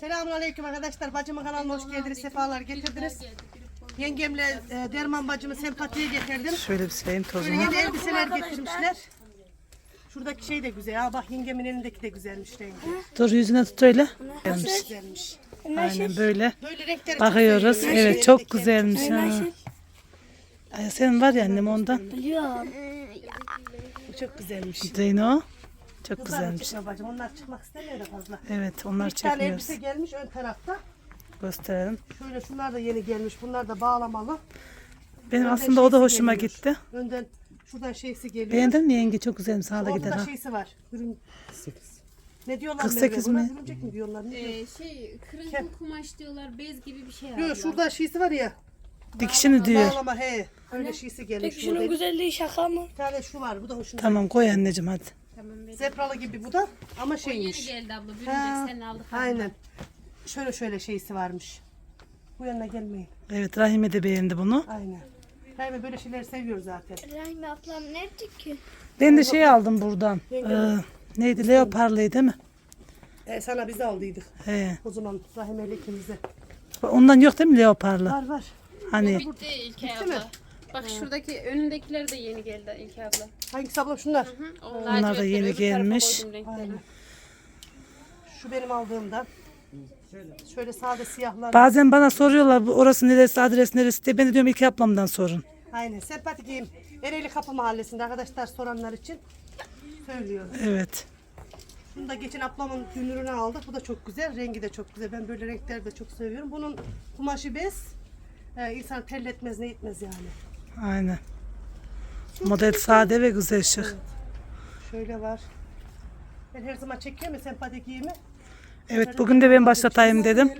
Selamun Aleyküm arkadaşlar. Bacımın kanalına hoş geldiniz. Sefalar getirdiniz. Yengemle e, Derman bacımı sempatiye getirdim. Şöyle bir sileyim Böyle tozunu. yeni elbiseler getirmişler. Şuradaki şey de güzel. Ha bak yengemin elindeki de güzelmiş rengi. Dur yüzüne tut öyle. Gelmiş. Güzelmiş. Aynen böyle. Böyle renkleri Bakıyoruz. çok seviyorum. Evet çok güzelmiş ha. Ay, senin var ya annem ondan. Biliyorum. Bu çok güzelmiş. Zeyno. Çok Kızlar güzelmiş. çıkma bacım. Onlar çıkmak istemiyor da fazla. Evet onlar Bir tane çekmiyoruz. elbise gelmiş ön tarafta. Gösterelim. Şöyle şunlar da yeni gelmiş. Bunlar da bağlamalı. Benim Önden aslında o da şeysi hoşuma geliyor. gitti. Önden şuradan şeysi geliyor. Beğendin mi yenge? Çok güzelmiş. Sağda Onun gider da ha. şeysi var. Ürün... Ne diyorlar 48 Merve? mi? Buna Örümcek mi diyorlar? Ne diyor? Ee, şey kırıntı kumaş diyorlar bez gibi bir şey Yok abla. şurada şeysi var ya. Dikişini diyor. Bağlama he. Öyle şeysi gelmiş. Peki şunun güzelliği şaka mı? Bir tane şu var. Bu da hoşuma. Tamam koy anneciğim hadi. Tamam. Zebralı gibi bu da ama O yeni şeymiş. geldi abla. Bürüncek Ha, sen aldık. Aynen. Şöyle şöyle şeysi varmış. Bu yanına gelmeyin. Evet Rahime de beğendi bunu. Aynen. Rahime böyle şeyleri seviyor zaten. Rahime ablam nerede ki? Ben de şey aldım buradan. Ee, neydi? Leoparlıydı değil mi? E, sana biz aldıydık. He. O zaman Rahime ile ikimize. Ondan yok değil mi leoparlı? Var var. Hani Bitti İlkay Bitti mi? abla. Bak şuradaki önündekiler de yeni geldi İlkay abla. Hangisi ablam şunlar? Hı, o Onlar da yeni öbür tarafa gelmiş. koydum. Şu benim aldığımdan. Şöyle sade siyahlar. bazen bana soruyorlar bu orası neresi adres neresi diye. Ben de diyorum iki ablamdan sorun. Aynen. Sempatikiyim. Ereğli Kapı Mahallesi'nde arkadaşlar soranlar için söylüyorum. Evet. Bunu da geçen ablamın dünürünü aldık. Bu da çok güzel. Rengi de çok güzel. Ben böyle renkleri de çok seviyorum. Bunun kumaşı bez. Ee, insan terletmez ne etmez yani. Aynen. Model sade ve güzel şık. Şöyle var. Ben her zaman çekiyorum ya sempatik giyimi. Evet bugün de ben başlatayım dedim.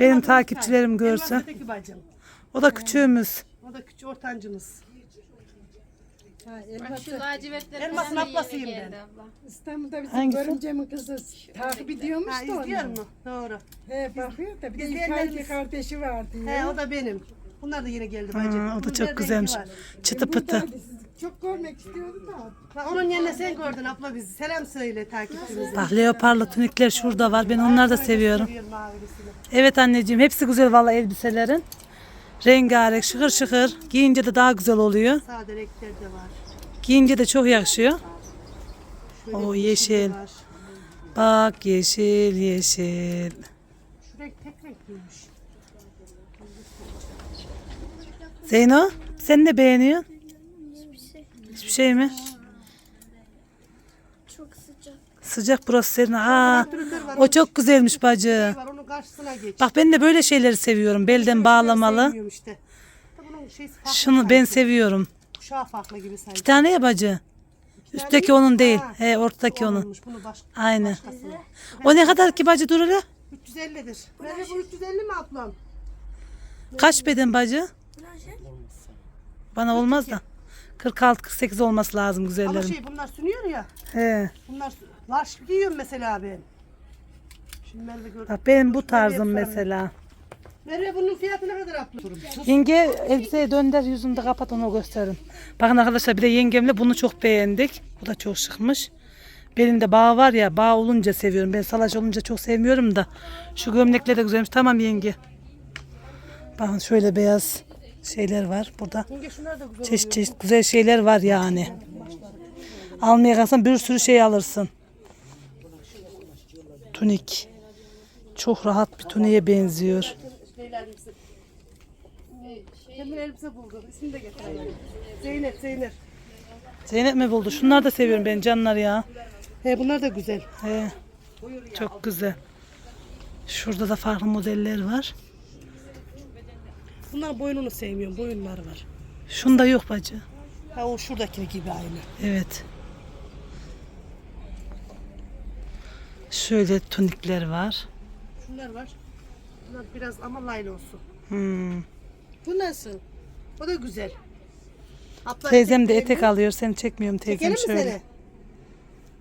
Benim adım takipçilerim bacım. O da küçüğümüz. O da küçük ortancımız. Şu lacivertler Elmasın ablasıyım ben. İstanbul'da bizim Hangisi? görümcemin kızı takip ediyormuş Ha, da onu. izliyor mu? Doğru. He bakıyor da bir de İlkay'ın kardeşi vardı. He ya. o da benim. Bunlar da yeni geldi Ha, bacım. o da çok güzelmiş. Çıtı pıtı. Buradaydı, sizi Çok görmek istiyordu da. Ha, onun yerine sen gördün abla bizi. Selam söyle takipçimize. Bak leoparlı tunikler şurada var. Ben onları da seviyorum. Evet anneciğim hepsi güzel valla elbiselerin. Rengarenk şıkır şıkır. Giyince de daha güzel oluyor. Sade renkler de var. Giyince de çok yakışıyor. Şöyle O bir yeşil. Bak yeşil yeşil. Şu renk tek renkliymiş. Zeyno sen ne beğeniyorsun? Hiçbir şey mi? Çok sıcak. Sıcak burası senin. Aa, o çok güzelmiş bacı. Şey var onun karşısına geç. Bak ben de böyle şeyleri seviyorum. Belden bağlamalı. Sevmiyorum işte. Da Bunun şeysi farklı Şunu ben sanki. seviyorum. Kuşağı farklı gibi sanki. Bir tane ya bacı. Üstteki onun değil. He ortadaki onun. olmuş, Bunu başka, Aynen. başkasına. O ne kadar ki bacı dur hele? 350'dir. Merve bu 350 mi ablam? Kaç beden bacı? Bana olmaz da. 46-48 olması lazım Ama güzellerim. şey bunlar sünüyor ya. He. Bunlar large giyiyorum mesela ben. Şimdi Merve gör. Bak benim bu tarzım mesela. Merve bunun fiyatı ne kadar abla? Yenge elbiseyi dönder yüzünü de kapat onu gösterin. Bakın arkadaşlar bir de yengemle bunu çok beğendik. Bu da çok şıkmış. Benim de bağ var ya bağ olunca seviyorum. Ben salaş olunca çok sevmiyorum da. Şu gömlekler de güzelmiş. Tamam yenge. Bakın şöyle beyaz şeyler var burada. Şunlar Çeşit çeşit güzel şeyler var yani. Almaya kalksan bir sürü şey alırsın. Tunik. Çok rahat bir tuniğe benziyor. Leyla elbise. Buldum. İsmini de getireyim. Zeynep, Zeynep. Zeynep mi buldu? Şunları da seviyorum ben canlar ya. He bunlar da güzel. He. Çok güzel. Şurada da farklı modeller var. Bunların boynunu sevmiyorum. Boyunları var. Şunda yok bacı. Ha o şuradaki gibi aynı. Evet. Şöyle tunikler var. Şunlar var. Bunlar biraz ama layla olsun. Hmm. Bu nasıl? O da güzel. Abla Teyzem de etek etek alıyor. Seni çekmiyorum Çekelim teyzem mi şöyle. seni?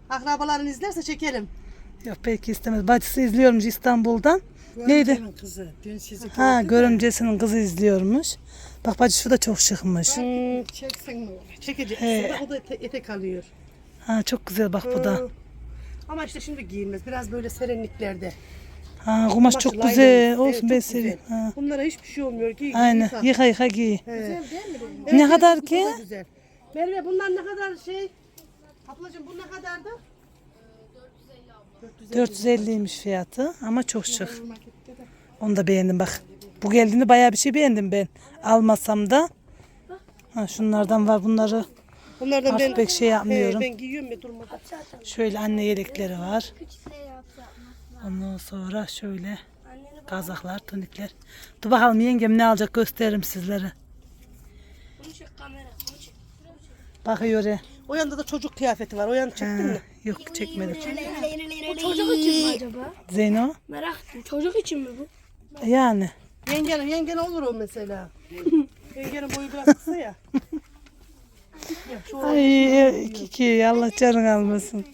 Akrabaların izlerse çekelim. Yok belki istemez. Bacısı izliyormuş İstanbul'dan. Neydi? Kızı. Dün sizi Ha gördü. görümcesinin kızı izliyormuş. Bak bacı şu da çok şıkmış. Çeksin mi? Çekecek. He. O da ete- etek alıyor. Ha çok güzel bak bu da. Hı. Ama işte şimdi giyilmez. Biraz böyle serinliklerde. Ha, kumaş çok güzel. Evet, Olsun çok ben güzel. seviyorum. Ha. Bunlara hiçbir şey olmuyor. Giy, giy, Aynen. yıka. Yıka yıka giy. He. Ne Evet, kadar bu ki? Güzel. Merve bunlar ne kadar şey? Ablacığım bu ne kadardı? 450'ymiş fiyatı ama çok şık. Onu da beğendim bak. Bu geldiğinde bayağı bir şey beğendim ben. Almasam da. Ha, şunlardan var bunları. Bunlardan Artık ben pek şey yapmıyorum. He, ben giyiyorum ya durmadan. Şöyle anne yelekleri var. Şey. Ondan sonra şöyle kazaklar, tunikler. Dur bakalım yengem ne alacak gösteririm sizlere. Bunu çek kamera. Bunu çek. Bakıyor ya. O yanda da çocuk kıyafeti var. O yanı çektin mi? Yok çekmedim. Çocuk için mi acaba? Zeyno? Merak ettim. Çocuk için mi bu? Yani. Yengen, yengen olur o mesela. Yengenin boyu biraz kısa ya. Ay Kiki Allah canın almasın.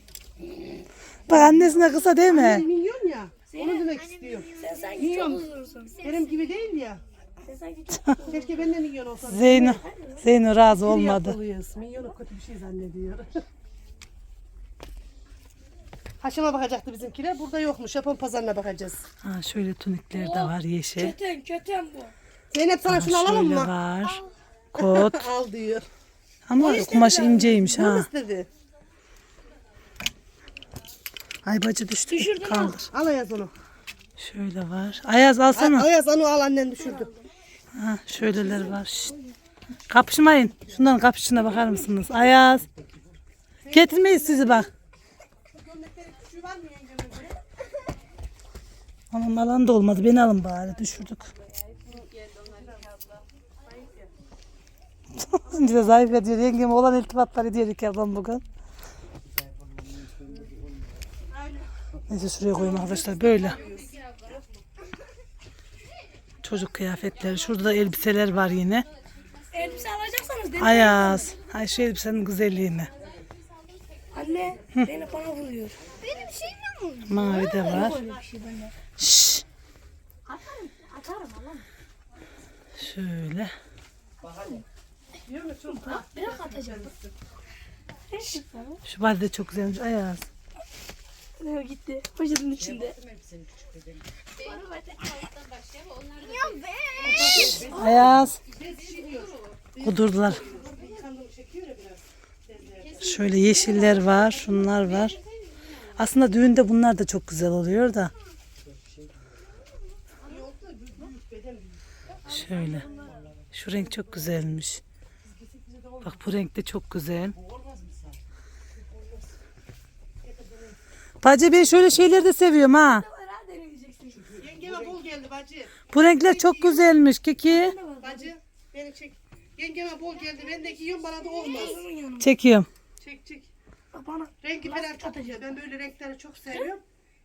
Bak annesine kısa değil mi? minyon ya. Onu demek istiyor. Sen sanki çok uzunsun. Benim gibi değil ya. Sen sanki çok Keşke ben de minyon olsam. Zeyno. Zeyno razı olmadı. Minyonu kötü bir şey zannediyor. Haşama bakacaktı bizimkiler. Burada yokmuş. Japon pazarına bakacağız. Ha, şöyle tunikler de var yeşil. köten köten bu. Zeynep sana şunu alalım Şöyle mı? var. Kot. Al diyor. Ama kumaş inceymiş ha. istedi? Ay bacı düştü. Kaldır. Al Ayaz onu. Şöyle var. Ayaz alsana. Ayaz onu al annen düşürdü. Ha, şöyleler var. Şşt. Kapışmayın. Şundan kapışına bakar mısınız? Ayaz. Getirmeyiz sizi bak. Anam alan da olmadı. Beni alın bari. Düşürdük. Şimdi de zayıf ediyor. Yengem olan iltifatlar ediyor iki ablam bugün. Neyse şuraya koyayım arkadaşlar. Böyle. Çocuk kıyafetleri. Şurada da elbiseler var yine. Elbise alacaksanız. Ayaz. Ay şu elbisenin güzelliğine. Anne. Beni bana vuruyor. Benim şeyim mi bu? Mavi de var. Böyle bir şey bende. Şşş. Atarım alamam. Şöyle. Bırak atacağım. Şu bade de çok güzelmiş. Ayaz. Ne gitti? Poşetin içinde. Ayaz. Kudurdular. Şöyle yeşiller var. Şunlar var. Aslında düğünde bunlar da çok güzel oluyor da. Şöyle. Şu renk çok güzelmiş. Bak bu renk de çok güzel. Bacı ben şöyle şeyleri de seviyorum ha. Yengeme bol geldi bacı. Bu renkler çok güzelmiş Kiki. Bacı beni çek. Yengeme bol geldi. Ben de giyiyorum bana da olmaz. Çekiyorum. Çek çek. Bana Rengi falan çok güzel. Ben böyle renkleri çok seviyorum.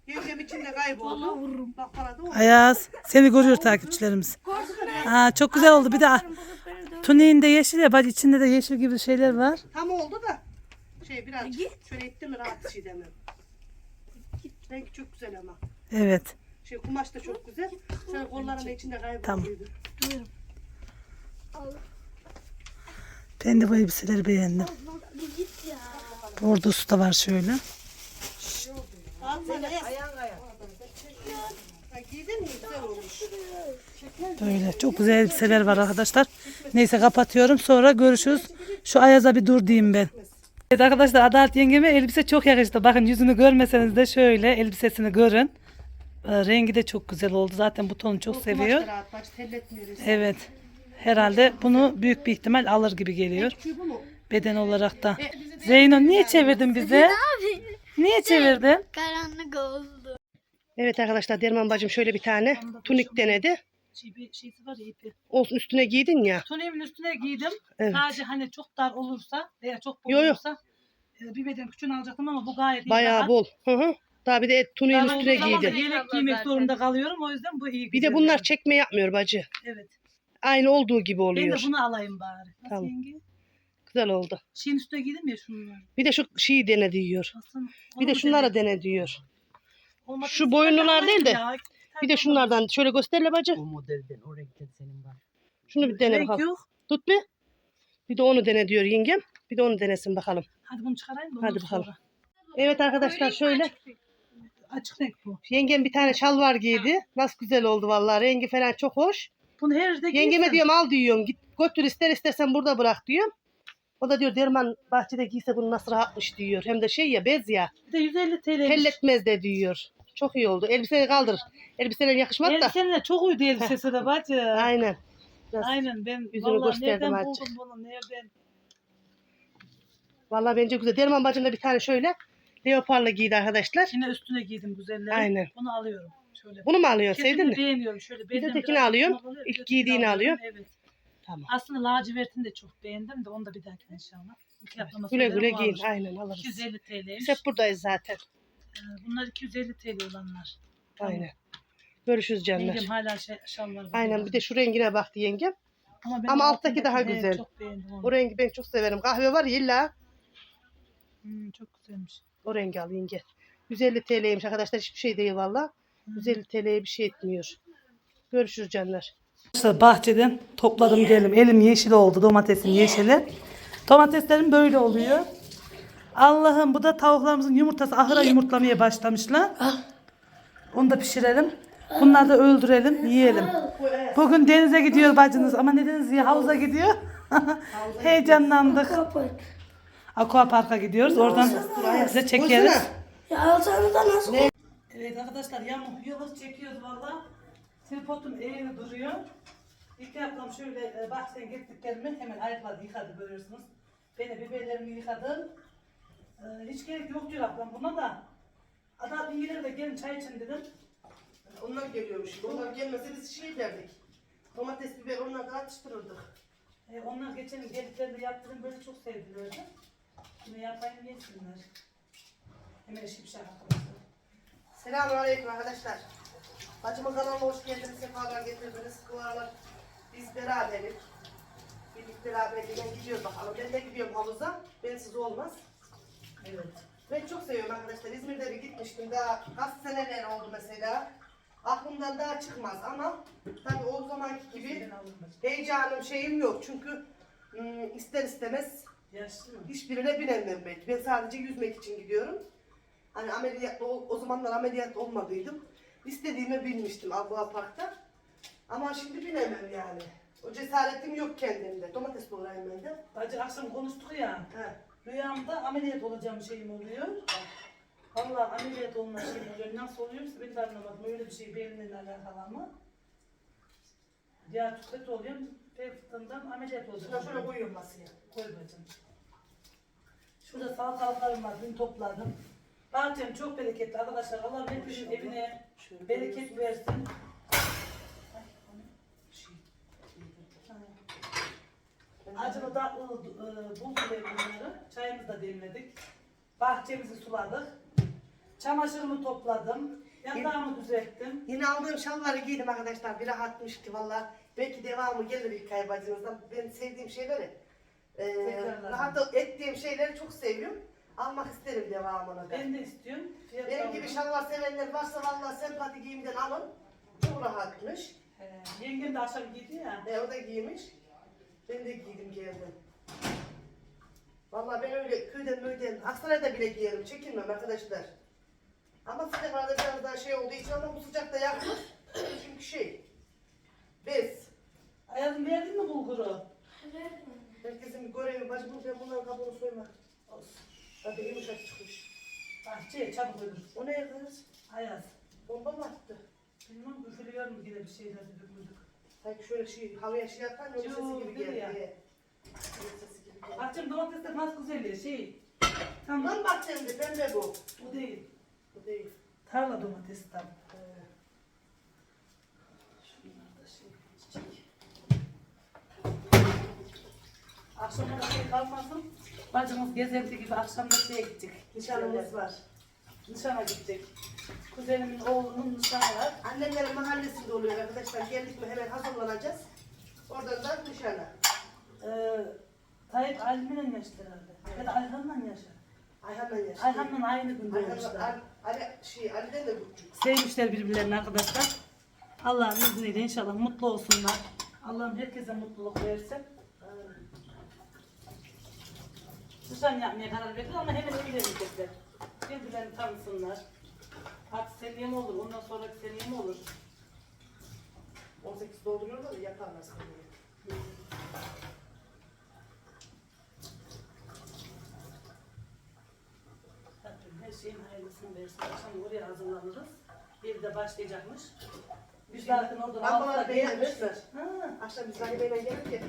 Yengem içinde kayboldu. Bak bana da olmaz. Ayaz. Seni görüyor takipçilerimiz. Aa, çok güzel oldu. Bir de tuniğinde yeşil ya. Bak içinde de yeşil gibi şeyler var. Tam oldu da. Şey biraz şöyle itti mi rahat şey demem. Rengi çok güzel ama. Evet. Şey kumaş da çok güzel. Şöyle kolların içinde kayboldu. Tamam. Ben de bu elbiseleri beğendim. Bordosu da var şöyle. Böyle çok güzel elbiseler var arkadaşlar. Neyse kapatıyorum. Sonra görüşürüz. Şu Ayaz'a bir dur diyeyim ben. Evet arkadaşlar Adalet yengeme elbise çok yakıştı. Bakın yüzünü görmeseniz de şöyle elbisesini görün. Ee, Rengi de çok güzel oldu. Zaten bu tonu çok seviyor. Evet. Herhalde bunu büyük bir ihtimal alır gibi geliyor. Beden olarak da. Zeyno niye çevirdin bizi? Niye çevirdin? Karanlık oldu. Evet arkadaşlar Derman bacım şöyle bir tane tunik denedi. şeysi var ya ipi. Olsun üstüne giydin ya. Tuniğimin üstüne giydim. Evet. Sadece hani çok dar olursa veya çok bol Yo, yo. olursa e, bir beden küçüğünü alacaktım ama bu gayet iyi. Bayağı bol. Hı hı. Daha bir de et tuniğin üstüne giydi. Yelek giymek zorunda kalıyorum. O yüzden bu iyi. Bir de bunlar yani. çekme yapmıyor bacı. Evet. Aynı olduğu gibi Ben de oluyor. bunu alayım bari. Nasıl Tamam. yenge? Güzel oldu. Şeyin üstüne giydim ya şunları. Bir de şu şeyi dene diyor. Bir Onu de deneyim? dene diyor. Olmadı şu boyunlular değil de, ya. Bir de şunlardan şöyle gösterle bacı. O modelden, o renkten senin var. Şunu bir dene Renk bakalım. yok. Tut bir. Bir de onu dene diyor yengem. Bir de onu denesin bakalım. Hadi bunu çıkarayım da Hadi ondan bakalım. sonra. Evet arkadaşlar şöyle. Açık renk bu. Yengem bir tane şalvar giydi. Nasıl güzel oldu vallahi. Rengi falan çok hoş. Bunu her yerde Yengeme giysen. diyorum al diyorum. Git götür ister istersen burada bırak diyorum. O da diyor Derman bahçede giyse bunu nasıl rahatmış diyor. Hem de şey ya bez ya. Bir de 150 TL. Pelletmez de diyor. Çok iyi oldu. Elbiseyi kaldır. Elbiseler yakışmaz da. Elbisenin çok uydu elbisesi de bacı. Aynen. Biraz- Aynen ben Yüzünü vallahi gösterdim nereden azıcık. buldum bunu nereden? Vallahi bence güzel. Derman bacım da bir tane şöyle leoparla giydi arkadaşlar. Yine üstüne giydim güzelleri. Aynen. Bunu alıyorum. Şöyle. Bunu mu alıyorsun? Kesinlikle Sevdin mi? beğeniyorum. Şöyle de belden tekini biraz alıyorsun, tutmak oluyor, ilk bir de giydiğini tekini alıyorum, Evet. Tamam. Aslında lacivertini de çok beğendim de onu da bir dahaki inşallah. Yapmama Güle güle giyin. Aynen alırız. 250 TL'ymiş. Biz hep buradayız zaten. Ee, Bunlar 250 TL olanlar. Aynen. Görüşürüz canlar. Yengem hala şey, şalvar var. Aynen bir de şu rengine baktı yengem. Ama, ben ama o alttaki daha altındaki- güzel. Çok beğendim onu. O rengi ben çok severim. Kahve var ya illa Hmm, çok güzelmiş. o rengi al yenge. 150 TL'ymiş arkadaşlar. Hiçbir şey değil valla. 150 TL'ye bir şey etmiyor. Görüşürüz canlar. Arkadaşlar bahçeden topladım geldim. Elim yeşil oldu domatesin yeşili. Domateslerim böyle oluyor. Allah'ım bu da tavuklarımızın yumurtası ahıra yumurtlamaya başlamışlar. Onu da pişirelim. Bunları da öldürelim, yiyelim. Bugün denize gidiyor bacınız ama ne denizi ya havuza gidiyor. Heyecanlandık. Kapat. Aqua Park'a gidiyoruz. Oradan size çekeriz. Ya alsanı da nasıl? Evet arkadaşlar yamuk yıllık çekiyoruz valla. Tripodum eğri duruyor. İlk ablam şöyle e, bahçeden getirdiklerimi hemen ayıkladı yıkadı görüyorsunuz. Ben de biberlerimi yıkadım. E, hiç gerek yok diyor ablam buna da. Adam gelir de gelin çay için dedim. Onlar geliyormuş. Onlar gelmese biz şey derdik. Domates, biber onlardan atıştırırdık. E, onlar geçen geldiklerinde yaptığım böyle çok sevdilerdi. Yine yapayım yesinler. Hemen şipşak arkadaşlar. Selamun Aleyküm arkadaşlar. Bacımın kanalına hoş geldiniz, sefalar getirdiniz. Bu aralar biz beraberik. Birlik beraberliğine gidiyoruz bakalım. Ben de gidiyorum havuza. Bensiz olmaz. Evet. Ben çok seviyorum arkadaşlar. İzmir'de bir gitmiştim. Daha kaç seneler oldu mesela. Aklımdan daha çıkmaz ama tabii o zamanki gibi heyecanım şeyim yok. Çünkü ım, ister istemez Yaşlı mı? hiçbirine binemem belki. Ben sadece yüzmek için gidiyorum. Hani ameliyat o, o zamanlar ameliyat olmadıydım. İstediğimi bilmiştim Aqua Park'ta. Ama şimdi binemem yani. O cesaretim yok kendimde. Domates doğrayayım ben de. Bacı akşam konuştuk ya. He. Rüyamda ameliyat olacağım şeyim oluyor. Vallahi ameliyat olma şeyim oluyor. Nasıl oluyorsa ben de anlamadım. Öyle bir şey benimle alakalı ama. Ya çok kötü oluyor. Bel fıtığından ameliyat Şuna olacağım. şöyle koyuyorum masaya. Koy bacım. Şurada salatalıklarım var. Dün topladım. Bahçem çok bereketli arkadaşlar. Allah hepimizin evine Şöyle bereket versin. Şey. Ha. Acılı tatlı e, bulgur bunları. Çayımızı da demledik. Bahçemizi suladık. Çamaşırımı topladım. Yatağımı düzelttim. Yine aldığım şalvarı giydim arkadaşlar. Bir rahatmıştı valla. Belki devamı gelir ilk ay bacınızdan. Ben sevdiğim şeyleri, e, Tekrarlar. rahat ettiğim şeyleri çok seviyorum. Almak isterim devamını da. Ben de istiyorum. Fiyat Benim gibi şalvar sevenler varsa valla sempati giyimden alın. Çok rahatmış. He, yengem de akşam giydi ya. E, o da giymiş. Ben de giydim geldim. Valla ben öyle köyden möyden, Aksaray'da bile giyerim. Çekinmem arkadaşlar. Ama sıcaklarda biraz daha şey olduğu için ama bu sıcakta yakmaz. Çünkü şey, bez. Ayazım verdin mi bulguru? Herkesin bir görevi bacım ben bunların kabuğunu soymak. Hadi yumuşak çıkmış. Bahçeye çabuk ölür. O ne kız? Ayaz. Bomba mı attı? Bilmem üfürüyor mu yine bir şeyler duyduk. Sanki şöyle şey, havaya şey atan yol sesi gibi ya. geldi. Geldi. Bahçem domatesler nasıl güzel ya şey. Tam Lan bahçemde pembe bu. bu değil. Bu değil. Tarla domatesi tam. Ee, Şunlar da şey çiçek. Akşama da şey kalmasın. Bacımız gezenti gibi akşam da şeye gidecek. Nişanımız var. Nişana gidecek. Kuzenimin oğlunun nişanı var. Annemlerin mahallesinde oluyor arkadaşlar. Geldik mi hemen hazırlanacağız. Oradan da nişana. Ee, Tayyip Ali'nin yaşlı herhalde. Ya da Ayhan'la yaşa. Ayhan'la yaşıyor. Ayhan'la aynı gün doğmuşlar. Ali, Ali, şey, Ali'den de küçük. Sevmişler birbirlerini arkadaşlar. Allah'ın izniyle inşallah mutlu olsunlar. Allah'ım herkese mutluluk versin. Nişan yapmaya karar verdiler ama hemen evlenecekler. Birbirlerini tanısınlar. Artık seneye mi olur? Ondan sonraki seneye mi olur? 18 dolduruyorlar da yatarlar seneye. Rabbim her şeyin hayırlısını versin. Akşam oraya hazırlanırız. Bir de başlayacakmış. Biz zaten oradan Lambaları altıda beğenmişler. geliriz. Ha. Akşam biz Zahide ile gelirken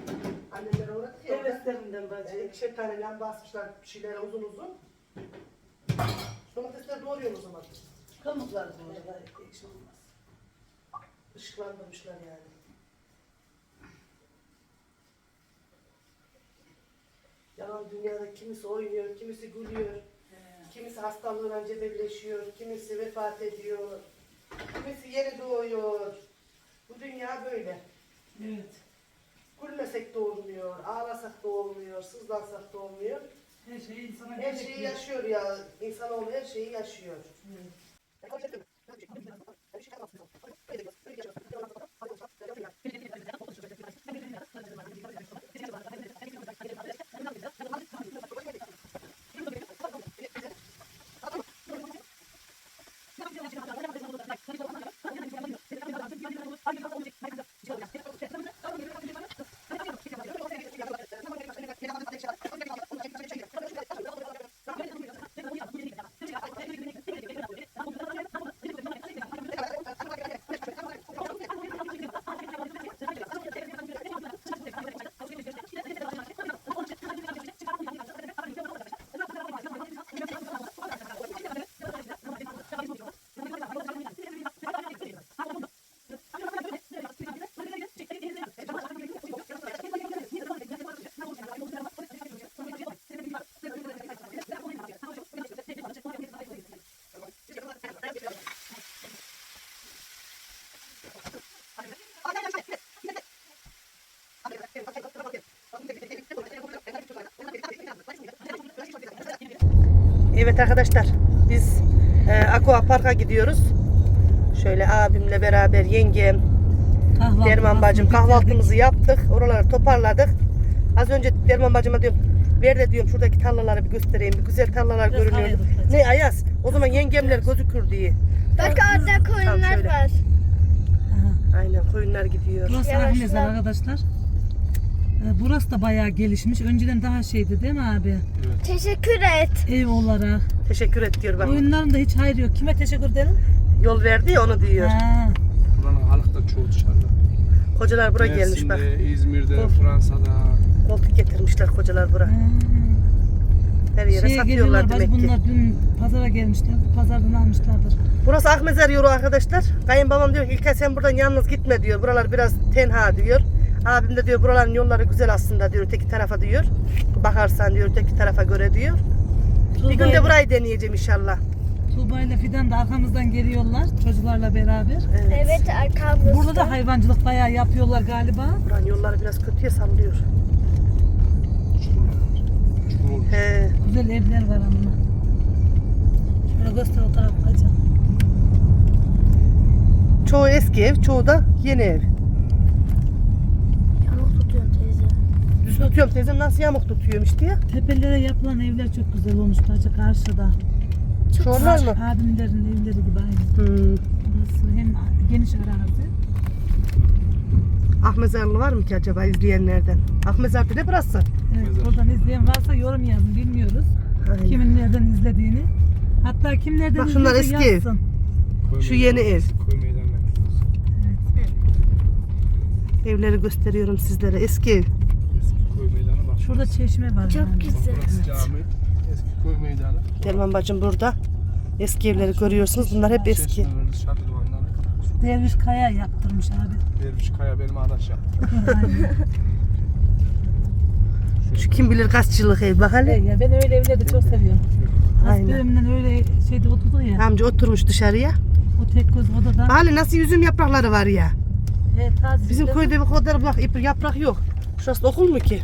annemlere uğradık ya. Heveslerinden bacı. Yani ikişer tane lamba asmışlar bir şeylere uzun uzun. Domatesleri doğruyor o zaman. Kırmızılar bu arada. Ekşi olmaz. Işıklandırmışlar yani. Yalan dünyada kimisi oynuyor, kimisi gülüyor. Kimisi hastalığıyla cebelleşiyor, kimisi vefat ediyor. Kimisi yeni doğuyor. Bu dünya böyle. Evet. Gülmesek de olmuyor, ağlasak da olmuyor, sızlansak da olmuyor. Her şeyi insana Her şeyi yaşıyor ya. İnsanoğlu her şeyi yaşıyor. Evet arkadaşlar biz e, Aqua Park'a gidiyoruz. Şöyle abimle beraber yengem, Derman bacım kahvaltımızı yaptık. Oraları toparladık. Az önce Derman bacıma diyorum ver de diyorum şuradaki tarlaları bir göstereyim. Bir güzel tarlalar Biraz görünüyor. Ne Ayaz? O zaman yengemler gözükür diye. Bak orada koyunlar şöyle. var. Aynen koyunlar gidiyor. Burası Yavaşla. Ahmezar arkadaşlar. Ee, Burası da bayağı gelişmiş. Önceden daha şeydi değil mi abi? Teşekkür et. Ev olarak. Teşekkür et diyor bak. Oyunların da hiç hayır yok. Kime teşekkür edelim? Yol verdi ya onu diyor. Ha. Buranın halkı da çoğu dışarıda. Kocalar buraya gelmiş bak. Mersin'de, İzmir'de, Of. Fransa'da. Koltuk getirmişler kocalar buraya. Her yere Şeye satıyorlar geliyorlar demek ki. bunlar dün pazara gelmişler. Pazardan almışlardır. Burası Akmezer yolu arkadaşlar. Kayınbabam diyor ki İlkay sen buradan yalnız gitme diyor. Buralar biraz tenha diyor. Abim de diyor buraların yolları güzel aslında diyor öteki tarafa diyor. Bakarsan diyor öteki tarafa göre diyor. Bir gün de burayı deneyeceğim inşallah. Tuğba ile Fidan da arkamızdan geliyorlar çocuklarla beraber. Evet arkamızda. Burada da hayvancılık bayağı yapıyorlar galiba. Buranın yolları biraz kötüye sallıyor. He. Güzel evler var ama. Şöyle göster o tarafa bacı. Çoğu eski ev, çoğu da yeni ev. Yamuk tutuyorsun teyze. Düz tutuyorum teyzem nasıl yamuk tutuyorum işte ya. Tepelere yapılan evler çok güzel olmuş bacı karşıda. Çoğular mı? Abimlerin evleri gibi aynı. Hmm. Burası hem geniş arazi. Ahmezarlı var mı ki acaba izleyenlerden? Ahmezarlı ne burası? Evet, oradan izleyen varsa yorum yazın bilmiyoruz. Aynen. Kimin nereden izlediğini. Hatta kim nereden Bak şunlar eski yazsın. Şu yeni ev. Evleri gösteriyorum sizlere. Eski ev. Köy meydanı bak. Şurada çeşme var. Çok yani. Bak güzel. burası cami. Eski köy meydanı. Derman bacım burada. Eski evleri görüyorsunuz. Bunlar hep eski. Çeşmeler, dışarıda. Derviş Kaya yaptırmış abi. Derviş Kaya benim adaş yaptı. Aynen. Şu kim bilir kaç yıllık ev bak hele. ya ben öyle evleri de çok seviyorum. Aynen. Asbirimden öyle şeyde oturdu ya. Amca oturmuş dışarıya. O tek göz odada. Bak hele nasıl yüzüm yaprakları var ya. Evet, taze Bizim köyde bu kadar bak ip- yaprak yok. Şurası da okul mu ki?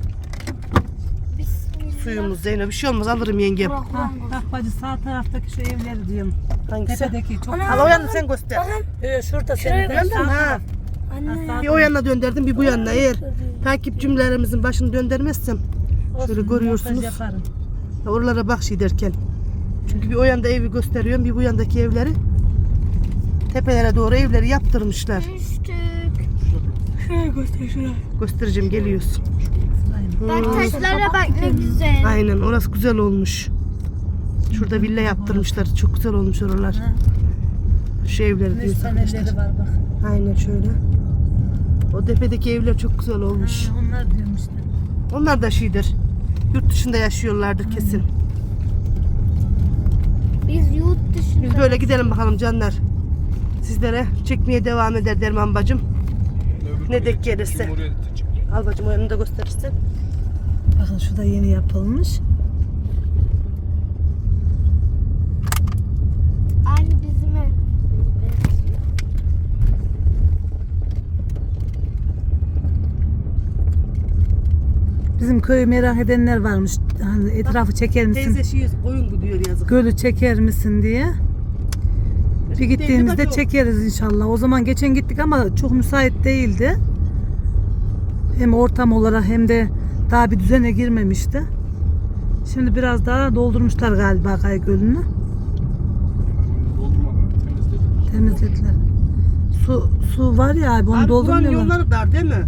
Suyumuz Zeynep bir şey olmaz alırım yengem. Ha, bak bacı sağ taraftaki şu evleri diyorum. Hangisi? Tepedeki çok. Hala o yanını sen göster. Ee, şurada senin. Gördün mü? Ha. Anne. Bir o yana döndürdüm bir bu yana. Eğer takipçimlerimizin başını döndürmezsem şöyle görüyorsunuz. Yaparım. oralara bak şey derken. Çünkü bir o yanda evi gösteriyorum bir bu yandaki evleri. Tepelere doğru evleri yaptırmışlar. Düştük. Şuraya göster şuraya. Göstereceğim geliyoruz. Bak taşlara bak ne güzel. Aynen orası güzel olmuş. Şurada villa yaptırmışlar. Çok güzel olmuş oralar. Şu evleri panelleri var bak. Aynen şöyle. O tepedeki evler çok güzel olmuş. Ha, Onlar diyorum işte. Onlar da şeydir. Yurt dışında yaşıyorlardır kesin. Biz yurt dışında. Biz böyle gidelim bakalım canlar. Sizlere çekmeye devam eder Derman bacım. Ne denk gelirse. Al bacım o yanını da gösterirsen. Bakın şu da yeni yapılmış. Aynı bizim ev. Bizim köyü merak edenler varmış. Hani etrafı çeker misin? Teyze şey oyun bu diyor yazık. Gölü çeker misin diye. Bir gittiğimizde çekeriz inşallah. O zaman geçen gittik ama çok müsait değildi. Hem ortam olarak hem de daha bir düzene girmemişti. Şimdi biraz daha doldurmuşlar galiba Kay Gölü'nü. Temizlediler. Su su var ya abi onu Abi buranın doldurmuyorlar. yolları dar değil mi?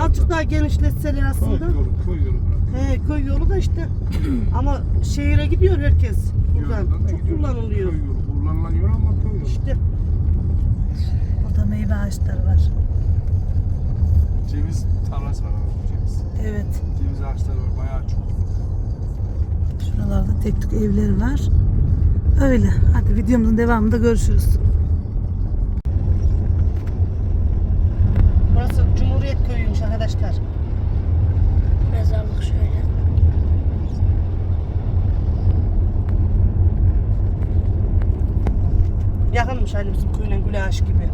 Azıcık da- daha genişletseler Köy aslında. yolu, köy yolu bırak. He, köy yolu da işte. Ama şehire gidiyor herkes. Buradan Yoldan da çok gidiyor. kullanılıyor. Yolu, kullanılan yol ama. İşte Orada meyve ağaçları var. Ceviz tarlası var abi, ceviz. Evet. Ceviz ağaçları var, bayağı çok. Şuralarda tek tük evleri var. Öyle. Hadi videomuzun devamında görüşürüz. burası Cumhuriyet Köyü'ymüş arkadaşlar. Mezarlık şöyle. Yakınmış aynı bizim köyüne Gülaş gibi.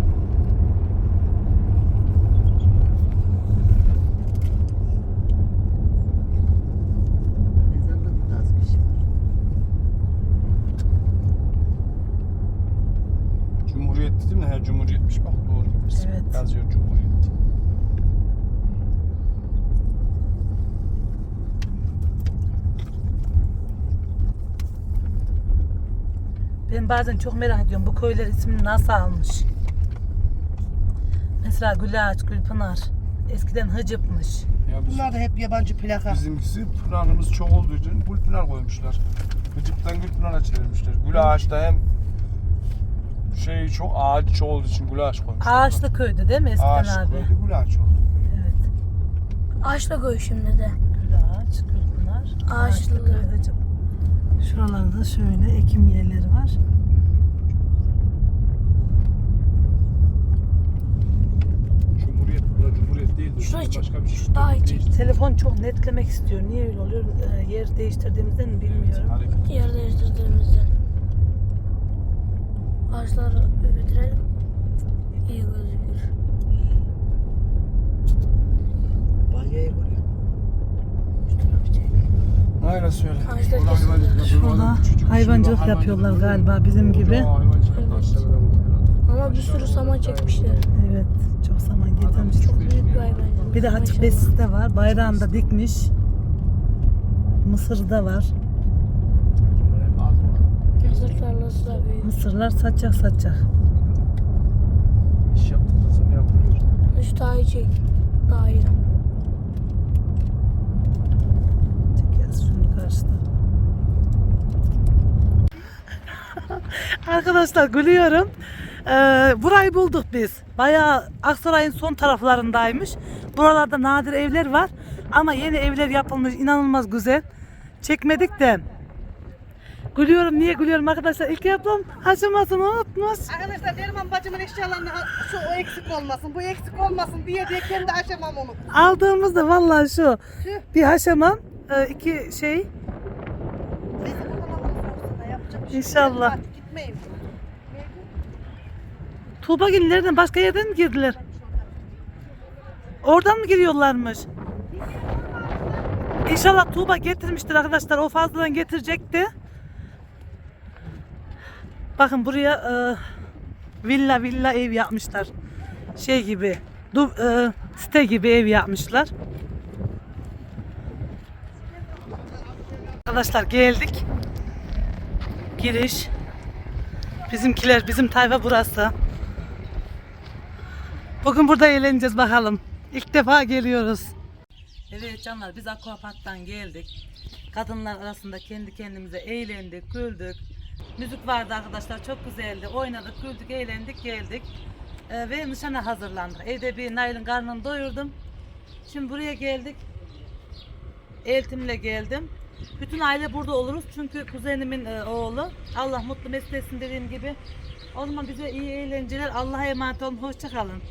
Cumhuriyet dedim mi? He Cumhuriyetmiş bak doğru bilirsin. Evet. Yazıyor Cumhuriyet. Ben bazen çok merak ediyorum bu köyler ismini nasıl almış. Mesela Gülaç, Gülpınar. Eskiden Hıcıp'mış. Ya biz, Bunlar da hep yabancı plaka. bizimkisi pınarımız çok olduğu için Gülpınar koymuşlar. Gıcıktan Gülpınar'a çevirmişler. Gül ağaçta hem şey çok ağaç çok olduğu için gül ağaç koymuşlar. Ağaçlı köydü değil mi eskiden Ağaçlı abi? köyde gül ağaç oldu. Evet. Ağaçla koy şimdi de. Gülaç, Gülpınar. Ağaçlı. köy, Hıcıp. Şuralarda şöyle ekim yerleri var. Cumhuriyet, bura Cumhuriyet değildir. Şuraya çık. Başka bir şey. Şu daha iyi değil. çek. Telefon çok netlemek istiyor. Niye öyle oluyor? Ee, yer değiştirdiğimizden mi Evet, bilmiyorum. hareket. Yer değiştirdiğimizde. Ağaçları bitirelim. İyi gözükür. Balyaya koyuyor. Öyle söyle. Hayvancılık Şurada şey hayvancılık var, yapıyorlar hayvancılık galiba bizim gibi. Hayvancılık da. Ama bir sürü saman çekmişler. Evet. Çok zaman getirmiş. Çok büyük bir hayvan. Bir de açık Maşallah. besis de var. Bayrağında dikmiş. Mısır da var. Mısır tarlası da büyük. Mısırlar satacak satacak. İş yaptıktan sonra yapılıyor. Daha iyi çek. Daha iyi. Çekeriz şunu karşıda. Arkadaşlar gülüyorum. Ee, burayı bulduk biz. Bayağı Aksaray'ın son taraflarındaymış. Buralarda nadir evler var. Ama yeni evler yapılmış. inanılmaz güzel. Çekmedik de. Gülüyorum. Niye gülüyorum arkadaşlar? İlk yaptım aşamasını unutmuş. Arkadaşlar Derman bacımın eşyalarını şu o eksik olmasın, bu eksik olmasın diye diye kendi aşamam onu. Aldığımızda vallahi şu. Bir haşamam. e, iki şey. Neyse yapacak bir şey yok. İnşallah. Artık gitmeyin. Tuğba nereden? Başka yerden mi girdiler? Oradan mı giriyorlarmış? İnşallah Tuğba getirmiştir arkadaşlar. O fazladan getirecekti. Bakın buraya e, villa villa ev yapmışlar. Şey gibi. Du, e, site gibi ev yapmışlar. Arkadaşlar geldik. Giriş. Bizimkiler, bizim tayfa burası. Bugün burada eğleneceğiz bakalım. İlk defa geliyoruz. Evet canlar biz Aquapark'tan geldik. Kadınlar arasında kendi kendimize eğlendik, güldük. Müzik vardı arkadaşlar çok güzeldi. Oynadık, güldük, eğlendik, geldik. Ee, ve nişana hazırlandık. Evde bir Nail'in karnını doyurdum. Şimdi buraya geldik. Eltimle geldim. Bütün aile burada oluruz çünkü kuzenimin e, oğlu. Allah mutlu mesut etsin dediğim gibi. O zaman bize iyi eğlenceler. Allah'a emanet olun. Hoşçakalın.